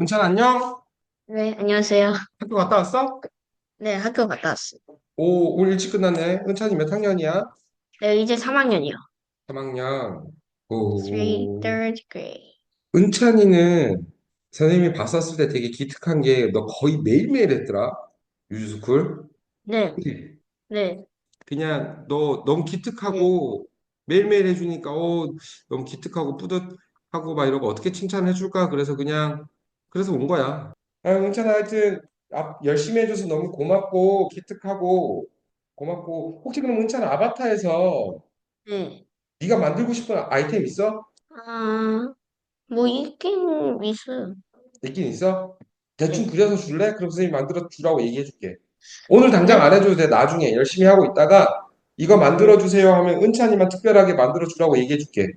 은찬 안녕? 네, 안녕하세요. 학교 갔다 왔어? 네, 학교 갔다 왔어요. 오, 오늘 일찍 끝났네. 은찬이 몇 학년이야? 네, 이제 3학년이요. 3학년. 3, 오. 3rd grade. 은찬이는 선생님이 봤었을 때 되게 기특한 게 너 거의 매일매일 했더라. 유즈스쿨. 네, 그치? 네, 그냥 너 너무 네, 기특하고 매일매일 해주니까 어, 너무 기특하고 뿌듯하고 막 이러고 어떻게 칭찬해줄까? 그래서 그냥 그래서 온 거야. 아, 은찬아 하여튼 앞- 열심히 해줘서 너무 고맙고 기특하고 고맙고 혹시 그럼 은찬 아바타에서 네. 네가 만들고 싶은 아이템 있어? 아, 뭐, 있긴 있어요. 있긴 있어? 대충 네, 그려서 줄래? 그럼 선생님이 만들어 주라고 얘기해 줄게. 오늘 당장 네, 안 해줘도 돼. 나중에 열심히 하고 있다가 이거 만들어 주세요 하면 은찬이만 특별하게 만들어 주라고 얘기해 줄게.